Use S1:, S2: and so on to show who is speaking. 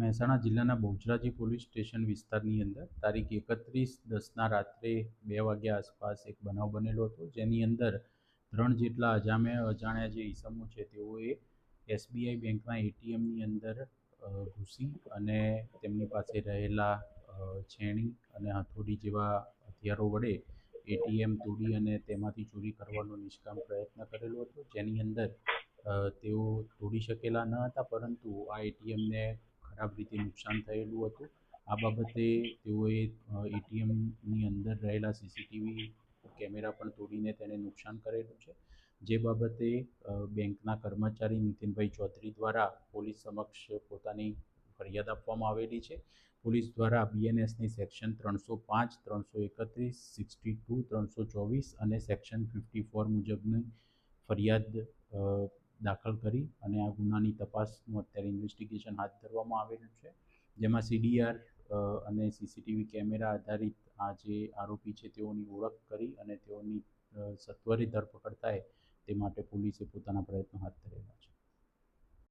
S1: મહેસાણા જિલ્લાના Bahucharaji police station વિસ્તારની અંદર તારીખ એકત્રીસ દસના રાત્રે બે વાગ્યા આસપાસ એક બનાવ બનેલો હતો. જેની અંદર ત્રણ જેટલા અજામે અજાણ્યા જે ઈસમો છે, તેઓએ એસબીઆઈ બેંકના એટીએમની અંદર ઘૂસી અને તેમની પાસે રહેલા છેણી અને હથોડી જેવા હથિયારો વડે એટીએમ તોડી અને તેમાંથી ચોરી કરવાનો નિષ્કામ પ્રયત્ન કરેલો હતો. જેની અંદર તેઓ તોડી શકેલા ન હતા, પરંતુ આ એટીએમને ખરાબ રીતે નુકસાન થયેલું હતું. આ બાબતે તેઓએ એટીએમની અંદર રહેલા સીસીટીવી કેમેરા પણ તોડીને તેને નુકસાન કરેલું છે. જે બાબતે બેંકના કર્મચારી નીતિનભાઈ ચૌધરી દ્વારા પોલીસ સમક્ષ પોતાની ફરિયાદ આપવામાં આવેલી છે. પોલીસ દ્વારા બીએનએસની સેક્શન ત્રણસો પાંચ, ત્રણસો એકત્રીસ, સિક્સટી ટુ, ત્રણસો ચોવીસ અને સેક્શન ફિફ્ટી ફોર મુજબની ફરિયાદ દાખલ કરી અને આ ગુનાની તપાસનું અત્યારે ઇન્વેસ્ટિગેશન હાથ ધરવામાં આવેલું છે. જેમાં સીડીઆર અને સીસીટીવી કેમેરા આધારિત આ જે આરોપી છે તેઓની ઓળખ કરી અને તેઓની સત્વરે ધરપકડ થાય તે માટે પોલીસે પોતાના પ્રયત્નો હાથ ધરેલા